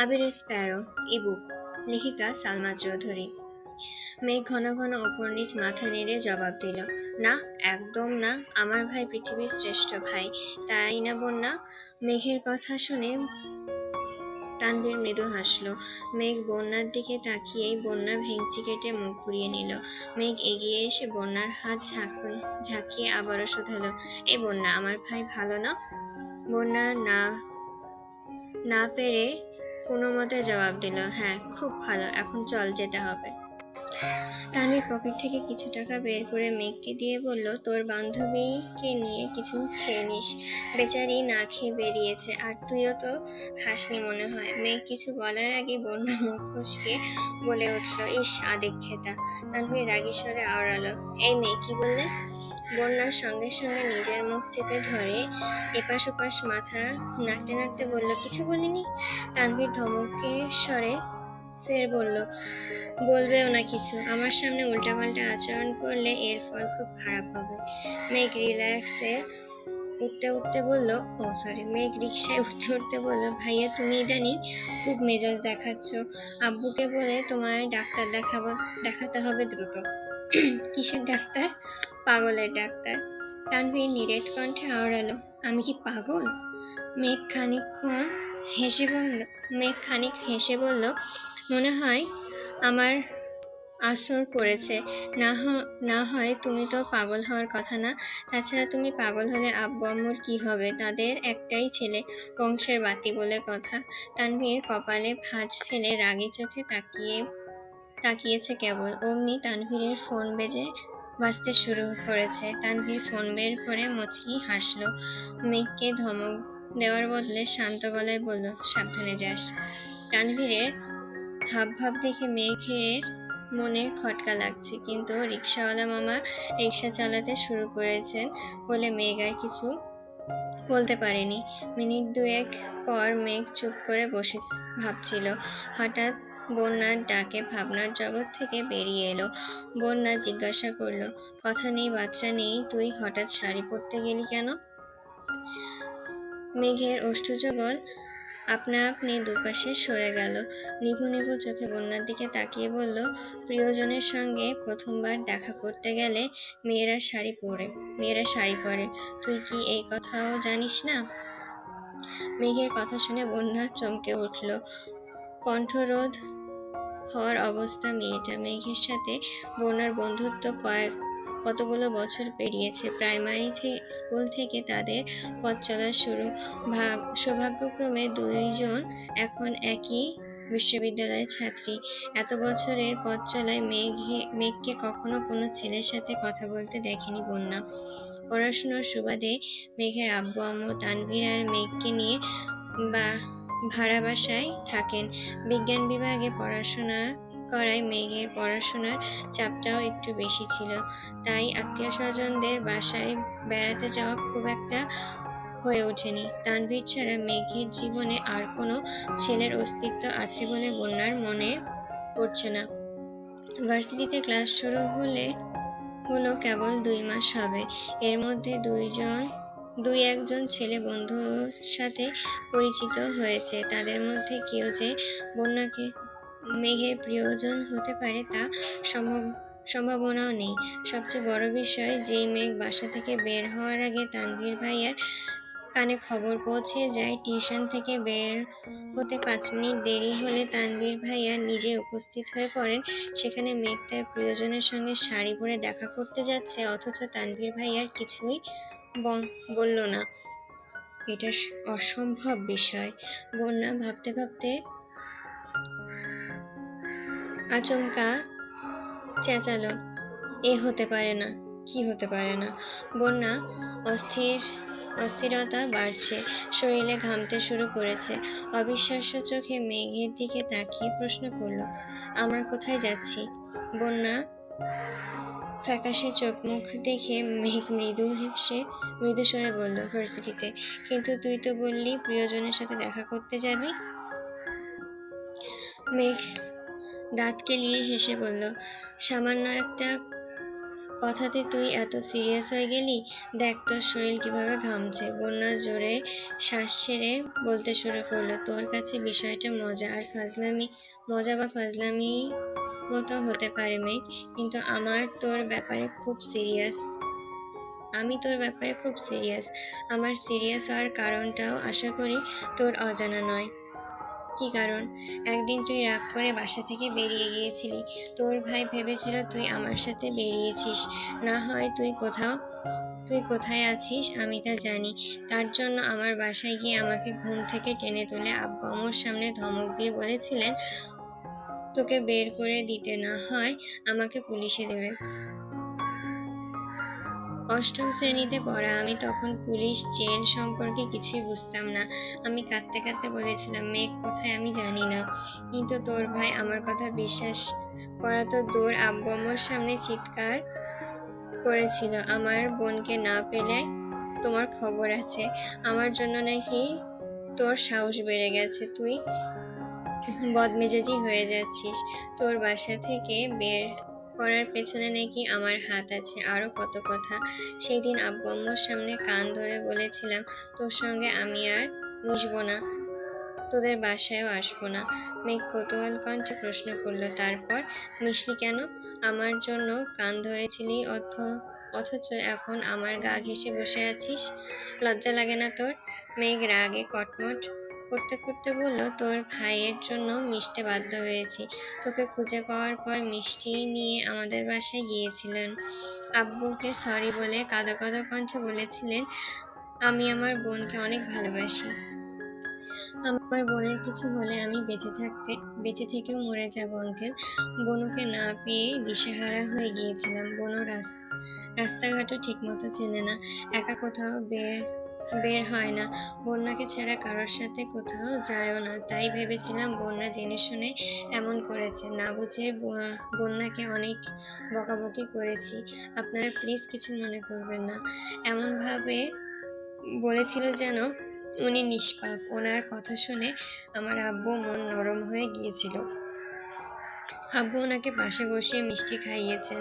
আবির Sparrow, ebook, লেখিকা সালমা চৌধুরী। মেঘ ঘন ঘন ওপর নিচ মাথা নেড়ে জবাব দিল, না, একদম না, আমার ভাই পৃথিবীর শ্রেষ্ঠ ভাই। তাই না বন্যা? মেঘের কথা শুনে তানভীর মৃদু হাসলো। মেঘ বন্যার দিকে তাকিয়েই বন্যা ভেঙচি কেটে মুখ ঘুরিয়ে নিল। মেঘ এগিয়ে এসে বন্যার হাত ঝাঁক- ঝাঁকিয়ে আবারও শুধালো এই বন্যা, আমার ভাই ভালো না? বন্যা না না পেরে কোনো মতে জবাব দিল হ্যাঁ খুব ভালো, এখন চল যেতে হবে। তানভীর পকেট থেকে কিছু টাকা বের করে মেঘকে দিয়ে বলল, তোর বান্ধবীকে নিয়ে কিছু খেয়ে নিস। বেচারি না খেয়ে বেরিয়েছে, আর তুইও তো খাসনি মনে হয়। মেঘ কিছু বলার আগে বন্যা মুখ ফসকে বলে উঠল, ইস আদেক খেতা তানভীর রাগী স্বরে আওড়ালো, এই মেয়ে, কি বললে? বন্যার সঙ্গে সঙ্গে নিজের মুখ চেপে ধরে এপাশ ওপাশ মাথা নাড়তে নাড়তে বলল, কিছু বলিনি? তানভীর ধমকের স্বরে ফের বলল, বলবেও না কিছু। আমার সামনে উল্টাপাল্টা আচরণ করলে এর ফল খুব খারাপ হবে। মেঘ রিল্যাক্সে উঠতে উঠতে বলল, ও সরি মেঘ রিক্সায় উঠতে উঠতে বলল, ভাইয়া, তুমি ইদানিং খুব মেজাজ দেখাচ্ছ। আব্বুকে বলে তোমার ডাক্তার দেখাবো, দেখাতে হবে দ্রুত। কিসের ডাক্তার? পাগলের ডাক্তার। তানভীর নিরেট কণ্ঠে আওড়ালো, আমি কি পাগল? মেঘ খানিকক্ষণ হেসে বলল, মেঘ খানিক হেসে বলল, মনে হয় আমার আসর পড়েছে। না না হয় তুমি তো পাগল হওয়ার কথা না। তাছাড়া তুমি পাগল হলে আব্বু আম্মুর কী হবে? তাদের একটাই ছেলে, বংশের বাতি বলে কথা। তানভীর কপালে ভাঁজ ফেলে রাগী চোখে তাকিয়ে, তাকিয়েছে কেবল। অমনি তানভীরের ফোন বেজে বাজতে শুরু করেছে। তানভীর ফোন বের করে মুচকি হাসলো। মেঘকে ধমক দেওয়ার বদলে শান্ত গলায় বলল, সাবধানে যাস। তানভীরের ভাব দেখে মেঘের মনে খটকা লাগছে। কিন্তু রিক্সাওয়ালা মামা রিক্সা চালাতে শুরু করেছেন বলে মেঘ আর কিছু বলতে পারেনি। মিনিট দুয়েক পর মেঘ চুপ করে বসে ভাবছিল। হঠাৎ বন্যার ডাকে ভাবনার জগৎ থেকে বেরিয়ে এলো। বন্যা জিজ্ঞাসা করল, কথা নেই, বাচ্চা নেই, তুই হঠাৎ শাড়ি পরতে গেলি কেন? মেঘের ওষ্ঠযুগল আপনা আপনি দুপাশে সরে গেল। নিভু নিভু চোখে বন্যার দিকে তাকিয়ে বলল, প্রিয়জনের সঙ্গে প্রথমবার দেখা করতে গেলে মেয়েরা শাড়ি পরে, মেয়েরা শাড়ি পরে। তুই কি এই কথাও জানিস না? মেঘের কথা শুনে বন্যা চমকে উঠল। কণ্ঠরোধ হওয়ার অবস্থা মেয়েটা। মেঘের সাথে বন্যার বন্ধুত্ব কয়েক, কতগুলো বছর পেরিয়েছে। প্রাইমারি স্কুল থেকে তাদের পথ চলা শুরু। ভাগ সৌভাগ্যক্রমে দুইজন এখন একই বিশ্ববিদ্যালয়ের ছাত্রী। এত বছরের পথ চলায় মেঘে, মেঘকে কখনো কোনো ছেলের সাথে কথা বলতে দেখেনি বন্যা। পড়াশোনার সুবাদে মেঘের আব্বু, আম্মু তানভীর আর মেঘকে নিয়ে বা ভাড়া বাসায় থাকেন। বিজ্ঞান বিভাগে পড়াশোনা করায় মেঘের পড়াশোনার চাপটাও একটু বেশি ছিল। তাই আত্মীয় স্বজনদের বাসায় বেড়াতে যাওয়া খুব একটা হয়ে ওঠেনি। তানভীর ছাড়া মেঘের জীবনে আর কোনো ছেলের অস্তিত্ব আছে বলে বন্যার মনে পড়ছে না। ভার্সিটিতে ক্লাস শুরু হলে হলো কেবল দুই মাস হবে। এর মধ্যে দুইজন দুই একজন ছেলে বন্ধুর সাথে পরিচিত হয়েছে। তাদের মধ্যে কেউ যে বন্যাকে মেঘের প্রিয়জন হতে পারে তা সম্ভব সম্ভাবনাও নেই। সবচেয়ে বড় বিষয় যেই মেঘ বাসা থেকে বের হওয়ার আগে তানভীর ভাইয়ার কানে খবর পৌঁছে যায়। টিউশন থেকে বের হতে পাঁচ মিনিট দেরি হলে তানভীর ভাইয়া নিজে উপস্থিত হয়ে পড়েন। সেখানে মেঘ তার প্রিয়জনের সঙ্গে শাড়ি পরে দেখা করতে যাচ্ছে, অথচ তানভীর ভাইয়ার কিছুই বলল না। এটা অসম্ভব বিষয়। বন্যা ভাবতে ভাবতে আচমকা চেঁচালো। এ হতে পারে না, কি হতে পারে না। বন্যা অস্থির, অস্থিরতা বাড়ছে, শরীরে ঘামতে শুরু করেছে। অবিশ্বাস্য চোখে মেঘের দিকে তাকিয়ে প্রশ্ন করল, আমরা কোথায় যাচ্ছি? বন্যা ফ্যাকাশে চোখ মুখ দেখে মেঘ মৃদু হেসে মৃদু স্বরে বলল, ভার্সিটিতে। কিন্তু তুই তো বললি প্রিয়জনের সাথে দেখা করতে যাবি? মেঘ দাঁত কেলিয়ে হেসে বলল, সামান্য একটা কথাতে তুই এত সিরিয়াস হয়ে গেলি? দেখ তোর শরীর কীভাবে ঘামছে। বন্যা জোরে শ্বাস ছেড়ে বলতে শুরু করল, তোর কাছে বিষয়টা মজা আর ফাজলামি, মজা বা ফাজলামি মতো হতে পারে মেঘ কিন্তু আমার তোর ব্যাপারে খুব সিরিয়াস আমি তোর ব্যাপারে খুব সিরিয়াস আমার সিরিয়াস হওয়ার কারণটাও আশা করি তোর অজানা নয়। কি কারণ? একদিন তুই রাগ করে বাসা থেকে বেরিয়ে গিয়েছিলি। তোর ভাই ভেবেছিল তুই আমার সাথে বেরিয়েছিস। না হয় তুই কোথাও, তুই কোথায় আছিস আমি তা জানি। তার জন্য আমার বাসায় গিয়ে আমাকে ঘুম থেকে টেনে তুলে আব্বু আম্মুর সামনে ধমক দিয়ে বলেছিলেন তোকে বের করে দিতে না হয়, আমাকে পুলিশে দেবে। অষ্টম শ্রেণীতে পড়া, আমি তখন পুলিশ জেল সম্পর্কে কিছুই বুঝতাম না। আমি কাঁদতে কাঁদতে বলেছিলাম, মেঘ, কোথায়? আমি জানি না। কিন্তু তোর ভাই আমার কথা বিশ্বাস করা তো দূর। আব্বু আম্মুর সামনে চিৎকার করেছিল, আমার বোনকে না পেলে তোমার খবর আছে। আমার জন্য নাকি তোর সাহস বেড়ে গেছে। তুই বদমেজাজি হয়ে যাচ্ছিস। তোর বাসা থেকে বের করার পেছনে নাকি আমার হাত আছে। আরও কত কথা। সেই দিন আব্বু আম্মুর সামনে কান ধরে বলেছিলাম, তোর সঙ্গে আমি আর মিশবো না। তোদের বাসায়ও আসব না। মেঘ কৌতূহল কণ্ঠে প্রশ্ন করল, তারপর মিশলি কেন? আমার জন্য কান ধরেছিলি অথ, অথচ এখন আমার গা ঘেসে বসে আছিস? লজ্জা লাগে না তোর? মেঘ রাগে কটমট করতে করতে বলল, তোর ভাইয়ের জন্য মিশতে বাধ্য হয়েছি। তোকে খুঁজে পাওয়ার পর মিষ্টি নিয়ে আমাদের বাসায় গিয়েছিলেন। আব্বুকে সরি বলে কাঁদো কাঁদো কণ্ঠে বলেছিলেন, আমি আমার বোনকে অনেক ভালোবাসি। আমার বোনের কিছু হলে আমি বেঁচে থাকতে, বেঁচে থেকেও মরে যাব আঙ্কেল বনুকে না পেয়ে দিশেহারা হয়ে গিয়েছিলাম। বনু রাস- রাস্তাঘাটও ঠিকমতো চেনে না। একা কোথাও বের বের হয় না। বন্যাকে ছাড়া কারোর সাথে কোথাও যায়ও না। তাই ভেবেছিলাম বন্যা জেনে শুনে এমন করেছে। না বুঝে বন্যাকে অনেক বকাবকি করেছি। আপনারা প্লিজ কিছু মনে করবেন না। এমনভাবে বলেছিল যেন উনি নিষ্পাপ। ওনার কথা শুনে আমার আব্বু মন নরম হয়ে গিয়েছিল। আব্বু ওনাকে পাশে বসিয়ে মিষ্টি খাইয়েছেন।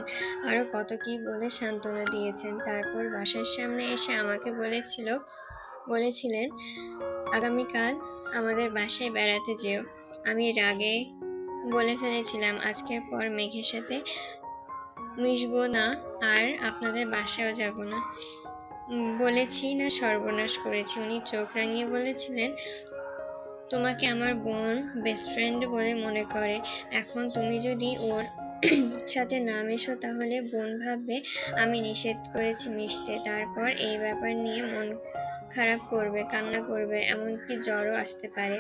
আরও কত কি বলে সান্ত্বনা দিয়েছেন। তারপর বাসার সামনে এসে আমাকে বলেছিল, বলেছিলেন, আগামীকাল আমাদের বাসায় বেড়াতে যেও। আমি রাগে বলে ফেলেছিলাম আজকের পর মেঘের সাথে মিশবো না, আর আপনাদের বাসায়ও যাব না। বলেছি না, সর্বনাশ করেছি। উনি চোখ রাঙিয়ে বলেছিলেন তোমাকে আমার বোন বেস্ট ফ্রেন্ড বলে মনে করে। এখন তুমি যদি ওর সাথে না মেশো, তাহলে বোন ভাববে, আমি নিষেধ করেছি মিশতে। তারপর এই ব্যাপার নিয়ে মন খারাপ করবে, কান্না করবে, এমনকি জ্বরও আসতে পারে।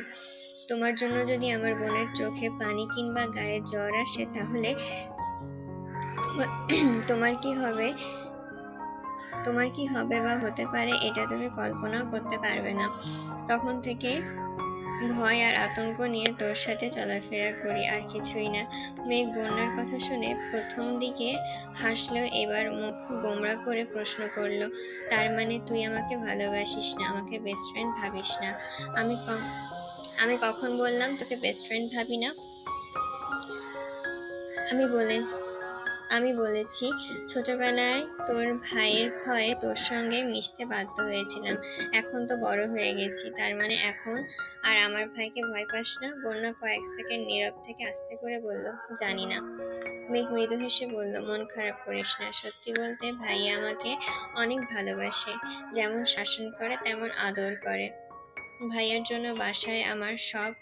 তোমার জন্য যদি আমার বোনের চোখে পানি কিংবা গায়ে জ্বর আসে, তাহলে তোমার- কি হবে? তোমার কি হবে বা হতে পারে, এটা তুমি কল্পনাও করতে পারবে না। তখন থেকে ভয় আর আতঙ্ক নিয়ে তোর সাথে চলাফেরা করি আর কিছুই না। মেঘ বন্যার কথা শুনে প্রথম দিকে হাসলেও এবার মুখ গোমরা করে প্রশ্ন করল, তার মানে তুই আমাকে ভালোবাসিস না, আমাকে বেস্ট ফ্রেন্ড ভাবিস না? আমি আমি কখন বললাম, তোকে বেস্ট ফ্রেন্ড ভাবি না? আমি বলে আমি বলেছি, ছোটবেলায় তোর ভাইয়ের ভয়ে তোর সঙ্গে মিশতে বাধ্য হয়েছিলাম। এখন তো বড় হয়ে গেছি। তার মানে এখন আর আমার ভাইকে ভয় পাস না। বন্যা কয়েক সেকেন্ড নীরব থেকে আস্তে করে বলল, জানি না। মেঘ মৃদু হেসে বলল, মন খারাপ করিস না। সত্যি বলতে ভাইয়া আমাকে অনেক ভালোবাসে। যেমন শাসন করে, তেমন আদর করে। ভাইয়ার জন্য বাসায় আমার সব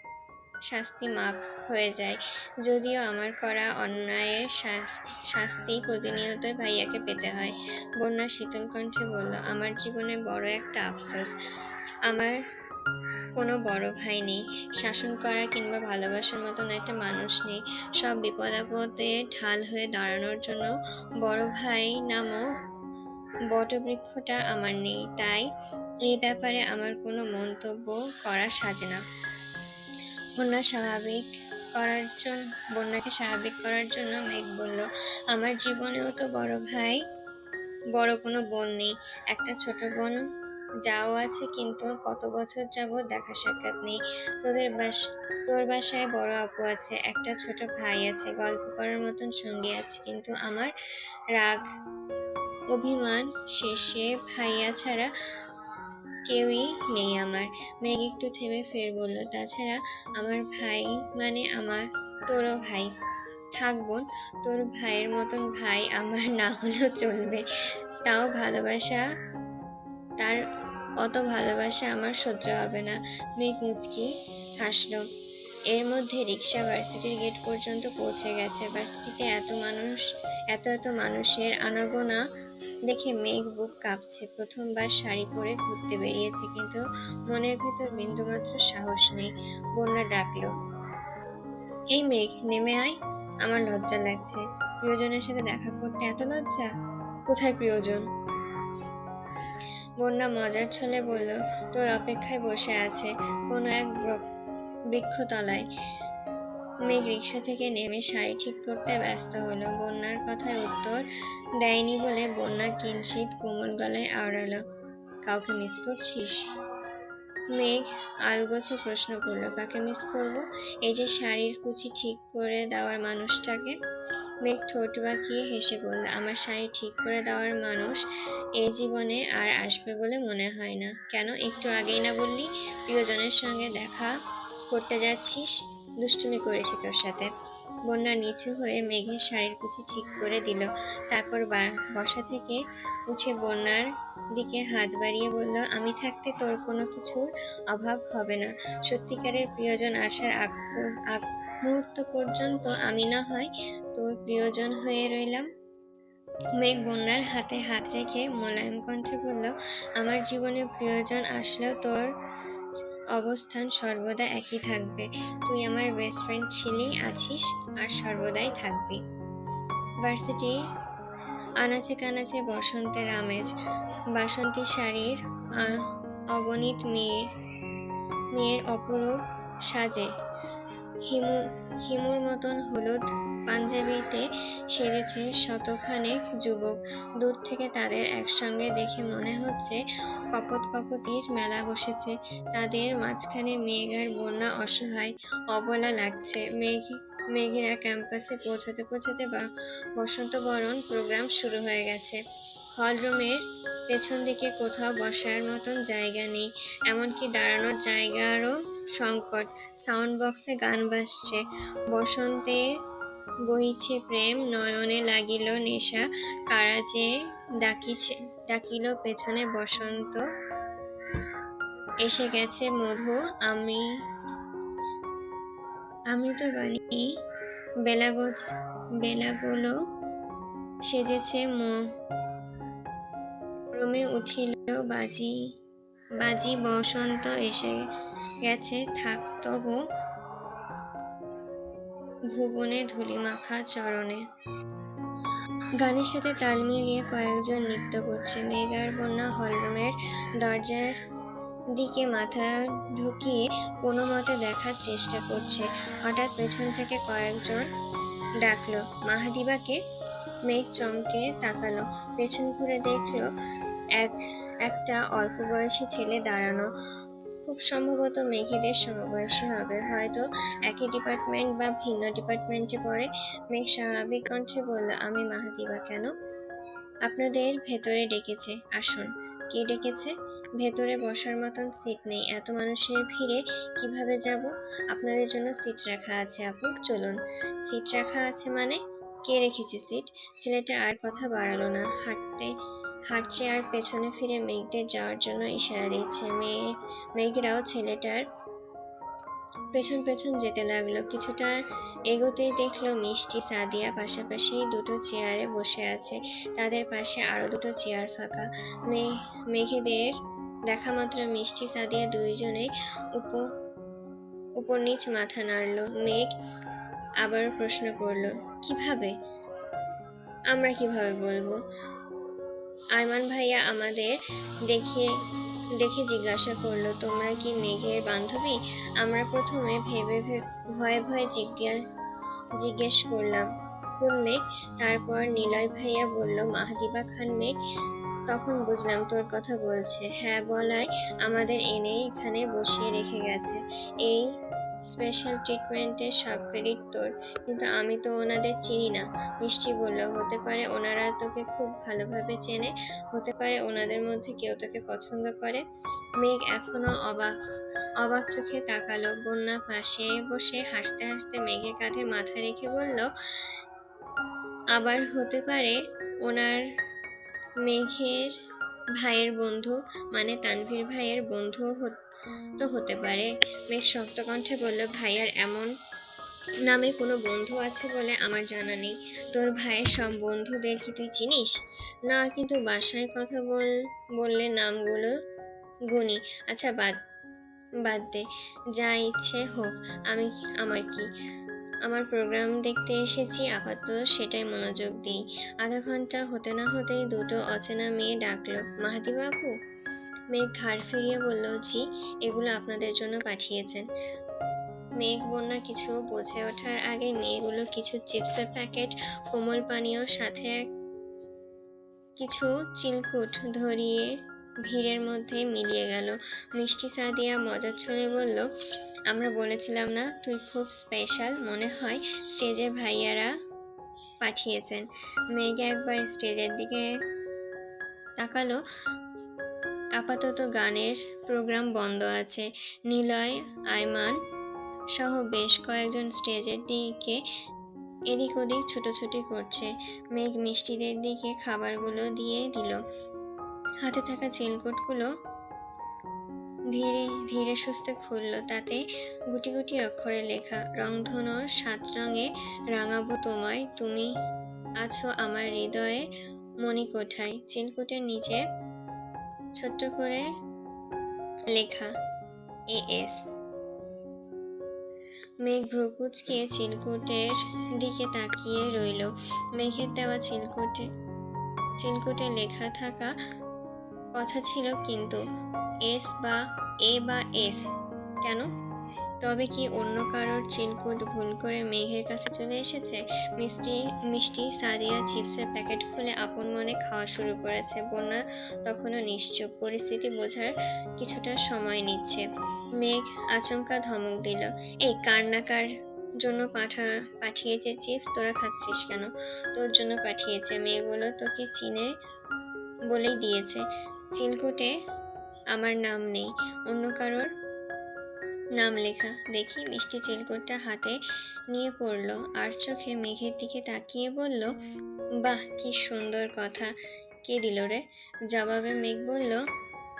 শাস্তি মাপ হয়ে যায়। যদিও আমার করা অন্যায়ের শাস্তি প্রতিনিয়তই ভাইয়াকে পেতে হয়। বন্যা শীতল কণ্ঠে বলল, আমার জীবনে বড় একটা আফসোস। আমার কোনো বড় ভাই নেই। শাসন করা কিংবা ভালোবাসার মতন একটা মানুষ নেই। সব বিপদ আপদে ঢাল হয়ে দাঁড়ানোর জন্য বড় ভাই নামক বটবৃক্ষটা আমার নেই। তাই এই ব্যাপারে আমার কোনো মন্তব্য করা সাজে না। বন্যা স্বাভাবিক করার জন্য বন্যাকে স্বাভাবিক করার জন্য মেঘ বলল, আমার জীবনেও তো বড় ভাই, বড় কোনো বোন নেই। একটা ছোট বোন যাও আছে, কিন্তু কত বছর যাবৎ দেখা সাক্ষাৎ নেই। তোদের বাস, তোর বাসায় বড় আপু আছে, একটা ছোট ভাই আছে, গল্প করার মতন সঙ্গী আছে, কিন্তু আমার রাগ, অভিমান শেষে ভাইয়া ছাড়া কেউই নেই আমার। মেঘ একটু থেমে ফের বলল, তাছাড়া আমার ভাই মানে আমার তোরও ভাই। থাক বোন, তোর ভাইয়ের মতন ভাই আমার না হলেও চলবে। তাও ভালোবাসা, তার অত ভালোবাসা আমার সহ্য হবে না। মেঘ মুচকি হাসলো। এর মধ্যে রিক্সা ভার্সিটির গেট পর্যন্ত পৌঁছে গেছে। ভার্সিটিতে এত মানুষ, এত এত মানুষের আনাগোনা দেখে মেঘ বুক কাঁপছে। প্রথমবার শাড়ি পরে ঘুরতে বেরিয়েছে, কিন্তু মনের ভেতর বিন্দুমাত্র সাহস নেই। বন্যা ডাকলো এই মেঘ, নেমে আয়, আমার লজ্জা লাগছে। প্রিয়জনের সাথে দেখা করতে এত লজ্জা? কোথায় প্রিয়জন? বন্যা মজার ছলে বলল, তোর অপেক্ষায় বসে আছে কোনো এক বৃক্ষতলায়। মেঘ রিক্সা থেকে নেমে শাড়ি ঠিক করতে ব্যস্ত হলো। বন্যার কথায় উত্তর দেয়নি বলে বন্যা কিঞ্চিত কোমল গলায় আওড়ালো। কাউকে মিস করছিস? মেঘ আলগোছে প্রশ্ন করল। কাকে মিস করব? এই যে শাড়ির কুচি ঠিক করে দেওয়ার মানুষটাকে? মেঘ ঠোঁট বাঁকিয়ে হেসে বলল, আমার শাড়ি ঠিক করে দেওয়ার মানুষ এই জীবনে আর আসবে বলে মনে হয় না। কেন? একটু আগেই না বললি প্রিয়জনের সঙ্গে দেখা করতে যাচ্ছিস? দুষ্টুমি করেছি তোর সাথে। বন্যা নিচু হয়ে মেঘের শাড়ির কুচি ঠিক করে দিল। তারপর বসা থেকে উঠে বন্যার দিকে হাত বাড়িয়ে বলল, আমি থাকতে তোর কোনো কিছুর অভাব হবে না। সত্যিকারের প্রিয়জন আসার আগ আগ মুহূর্ত পর্যন্ত আমি না হয় তোর প্রিয়জন হয়ে রইলাম। মেঘ বন্যার হাতে হাত রেখে মোলায়েম কণ্ঠে বলল, আমার জীবনে প্রিয়জন আসলেও তোর অবস্থান সর্বদা একই থাকবে। তুই আমার বেস্ট ফ্রেন্ড ছিলি, আছিস, আর সর্বদাই থাকবি। ভার্সিটি আনাচে কানাচে বসন্তের আমেজ। বাসন্তী শাড়ির অগণিত মেয়ে, মেয়ের অপরূপ সাজে। হিমু, হিমুর মতন হলুদ পাঞ্জাবিতে সেরেছে শতখানেক যুবক। দূর থেকে তাদের একসঙ্গে দেখে মনে হচ্ছে কপত কপতির মেলা বসেছে। তাদের মাঝখানে মেঘ আর বন্যা অসহায়, অবলা লাগছে। মেঘ, মেঘেরা ক্যাম্পাসে পৌঁছাতে পৌঁছাতে বা- বসন্ত বরণ প্রোগ্রাম শুরু হয়ে গেছে। হল রুমের পেছন দিকে কোথাও বসার মতন জায়গা নেই, এমনকি দাঁড়ানোর জায়গারও সংকট। সাউন্ড বক্সে গান বাজছে। বসন্তে বহিছে প্রেম, নয়নে লাগিল নেশা, কারা যে ডাকিছে, ডাকিল পেছনে বসন্ত। এসে গেছে মধু, আমি আমি তো বানি বেলাগোজ বেলাগুলো সেজেছে ম- রুমে উঠিল বাজি বাজি বসন্ত এসে গেছে থাক তবু ভুবনে ধুলিমাখা চরণে। গানের সাথে তাল মিলিয়ে কয়েকজন নৃত্য করছে। মেঘার বন্যা হলরুমের দরজার দিকে মাথা ঢুকিয়ে কোনো মতে দেখার চেষ্টা করছে। হঠাৎ পেছন থেকে কয়েকজন ডাকলো। মাহাদিবাকে মেঘ চমকে তাকালো। পেছন ঘুরে দেখল, এক, একটা অল্প বয়সী ছেলে দাঁড়ানো খুব সম্ভবত মেঘেদের সমবয়সী হবে। হয়তো একই ডিপার্টমেন্ট বা ভিন্ন ডিপার্টমেন্টে পড়ে। মেঘ স্বাভাবিক কণ্ঠে বলল, আমি মাহাদিবা কেন? আপনাদের ভেতরে ডেকেছে। আসুন, কে ডেকেছে? ভেতরে বসার মতন সিট নেই। এত মানুষের ভিড়ে কীভাবে যাব? আপনাদের জন্য সিট রাখা আছে, আপু। চলুন। সিট রাখা আছে মানে? কে রেখেছে সিট ছেলেটা আর কথা বাড়ালো না। হাঁটতে হাঁটছে আর পেছনে ফিরে মেঘদের যাওয়ার জন্য ইশারা দিচ্ছে। মেয়ে মেঘরাও ছেলেটার পেছন পেছন যেতে লাগল। কিছুটা এগোতেই দেখল মিষ্টি সাদিয়া পাশাপাশি দুটো চেয়ারে বসে আছে। তাদের পাশে আরও দুটো চেয়ার ফাঁকা। মেঘেদের দেখা মাত্র মিষ্টি সাদিয়া দুইজনেই উপ, উপর নিচ মাথা নাড়লো। মেঘ আবার প্রশ্ন করল, কীভাবে? আমরা কীভাবে বলব? আয়মান ভাইয়া আমাদের দেখে দেখে জিজ্ঞাসা করল, তোমরা কি মেঘের বান্ধবী? আমরা প্রথমে ভেবে ভয়ে ভয়ে জিজ্ঞাসা জিজ্ঞেস করলাম, কোন মেঘ? তারপর নিলয় ভাইয়া বলল, মাহাদিবা খান মেঘ। তখন বুঝলাম তোর কথা বলছে। হ্যাঁ বলায় আমাদের এনে এখানে বসিয়ে রেখে গেছে। এই স্পেশাল ট্রিটমেন্টের সব ক্রেডিট তোর। কিন্তু আমি তো ওনাদের চিনি না। মিষ্টি বলল, হতে পারে ওনারা তোকে খুব ভালোভাবে চেনে। হতে পারে ওনাদের মধ্যে কেউ তোকে পছন্দ করে। মেঘ এখনও অবাক অবাক চোখে তাকালো। বন্যা পাশে বসে হাসতে হাসতে মেঘের কাঁধে মাথা রেখে বলল, আবার হতে পারে ওনার মেঘের ভাইয়ের বন্ধু মানে তানভীর ভাইয়ের বন্ধু তো হতে পারে। মেঘ শক্ত কণ্ঠে বলল, ভাইয়ার এমন নামে কোনো বন্ধু আছে বলে আমার জানা নেই। তোর ভাইয়ের সব বন্ধুদের কি তুই চিনিস? না, কিন্তু বাসায় কথা বল, বললে নামগুলো গুনি। আচ্ছা বাদ বাদ দে। যা ইচ্ছে হোক, আমি আমার কি? আমার প্রোগ্রাম দেখতে এসেছি, আপাতত সেটাই মনোযোগ দিই। আধা ঘণ্টা হতে না হতেই দুটো অচেনা মেয়ে ডাকলো মাহাতি বাবু মেঘ ঘাড় ফিরিয়ে বলল, জি, এগুলো আপনাদের জন্য পাঠিয়েছেন। মেঘ বন্যা কিছু বুঝে ওঠার আগে মেয়েগুলো কিছু চিপসের প্যাকেট, কোমল পানীয়, সাথে কিছু চিলকুট ধরিয়ে ভিড়ের মধ্যে মিলিয়ে গেল। মিষ্টি সাদিয়া মজার ছলে বলল, আমরা বলেছিলাম না, তুই খুব স্পেশাল মনে হয় স্টেজের ভাইয়ারা পাঠিয়েছেন। মেঘ একবার স্টেজের দিকে তাকালো। আপাতত গানের প্রোগ্রাম বন্ধ আছে। নিলয়, আয়মান সহ বেশ কয়েকজন স্টেজের দিকে এদিক ওদিক ছুটোছুটি করছে। মেঘ মিষ্টিদের দিকে খাবারগুলো দিয়ে দিল। হাতে থাকা চিলকুটগুলো ধীরে ধীরে সুস্থে খুলল। তাতে গুটি গুটি অক্ষরে লেখা রংধনুর সাত রঙে রাঙাবো তোমায়। তুমি আছো আমার হৃদয়ে মণিকোঠায় চিলকুটের নিচে ছোট্ট করে লেখা, এ এস। মেঘ ভ্রুকুচকে চিলকুটের দিকে তাকিয়ে রইল। মেঘের দেওয়া চিলকুটে চিলকুটে লেখা থাকা কথা ছিল কিন্তু এস বা এ বা এস, কেন? তবে কি অন্য কারোর চিলকুট ভুল করে মেঘের কাছে চলে এসেছে? মিষ্টি মিষ্টি সাদিয়া চিপসের প্যাকেট খুলে আপন মনে খাওয়া শুরু করেছে। বন্যা তখনও নিশ্চুপ। পরিস্থিতি বোঝার কিছুটা সময় নিচ্ছে। মেঘ আচমকা ধমক দিল, এই, কার না কার জন্য পাঠা, পাঠিয়েছে চিপস? তোরা খাচ্ছিস কেন? তোর জন্য পাঠিয়েছে। মেয়েগুলো তোকে চিনে বলেই দিয়েছে। চিলকুটে আমার নাম নেই। অন্য কারোর নাম লেখা। দেখি মিষ্টি চিলকুটটা হাতে নিয়ে পড়ল। আর চোখে মেঘের দিকে তাকিয়ে বলল, বাহ, কি সুন্দর কথা। কে দিল রে? জবাবে মেঘ বলল,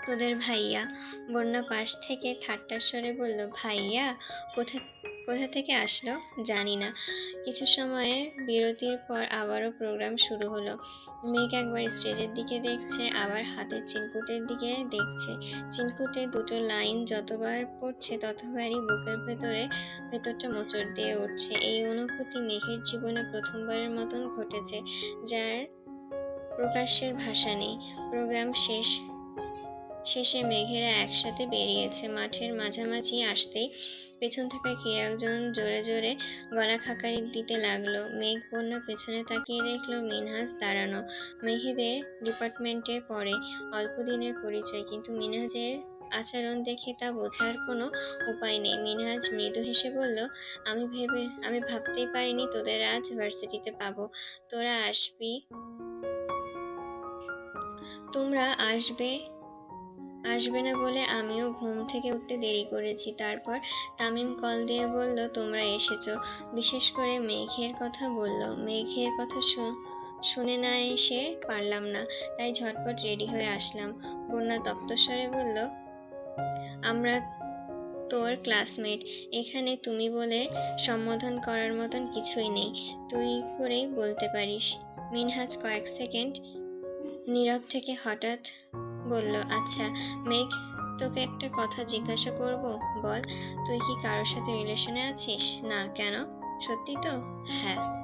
তোদের ভাইয়া। বন্যা পাশ থেকে ঠাট্টার স্বরে বলল, ভাইয়া? কোথা কোথা থেকে আসলো জানি না। কিছু সময়ে বিরতির পর আবারও প্রোগ্রাম শুরু হলো। মেঘ একবার স্টেজের দিকে দেখছে, আবার হাতের চিলকুটের দিকে দেখছে। চিলকুটে দুটো লাইন যতবার পড়ছে ততবারই বুকের ভেতরে ভেতরটা মোচড় দিয়ে উঠছে। এই অনুভূতি মেঘের জীবনে প্রথমবারের মতন ঘটেছে, যার প্রকাশের ভাষা নেই। প্রোগ্রাম শেষ শেষে মেঘেরা একসাথে বেরিয়েছে। মাঠের মাঝামাঝি আসতেই পেছন থেকে কে একজন জোরে জোরে গলা খাকারি দিতে লাগল। মেঘ বন্যা পেছনে তাকিয়ে দেখল মিনহাজ দাঁড়ানো। মেঘেদের ডিপার্টমেন্টে পড়ে অল্প দিনের পরিচয়, কিন্তু মিনহাজের আচরণ দেখে তা বোঝার কোনো উপায় নেই। মিনহাজ মৃদু হেসে বলল, আমি ভেবে, আমি ভাবতেই পারিনি তোদের আজ ভার্সিটিতে পাবো। তোরা আসবি, তোমরা আসবে আসবে না বলে আমিও ঘুম থেকে উঠতে দেরি করেছি। তারপর তামিম কল দিয়ে বলল, তোমরা এসেছ। বিশেষ করে মেঘের কথা বলল। মেঘের কথা শুনে না এসে পারলাম না। তাই ঝটপট রেডি হয়ে আসলাম। বন্যা তপ্তস্বরে বলল, আমরা তোর ক্লাসমেট। এখানে তুমি বলে সম্বোধন করার মতন কিছুই নেই। তুই করেই বলতে পারিস। মিনহাজ কয়েক সেকেন্ড নীরব থেকে হঠাৎ বলল আচ্ছা মেঘ, তোকে একটা কথা জিজ্ঞাসা করব, বল, তুই কি কারোর সাথে রিলেশনে আছিস? না, কেন? সত্যি তো? হ্যাঁ।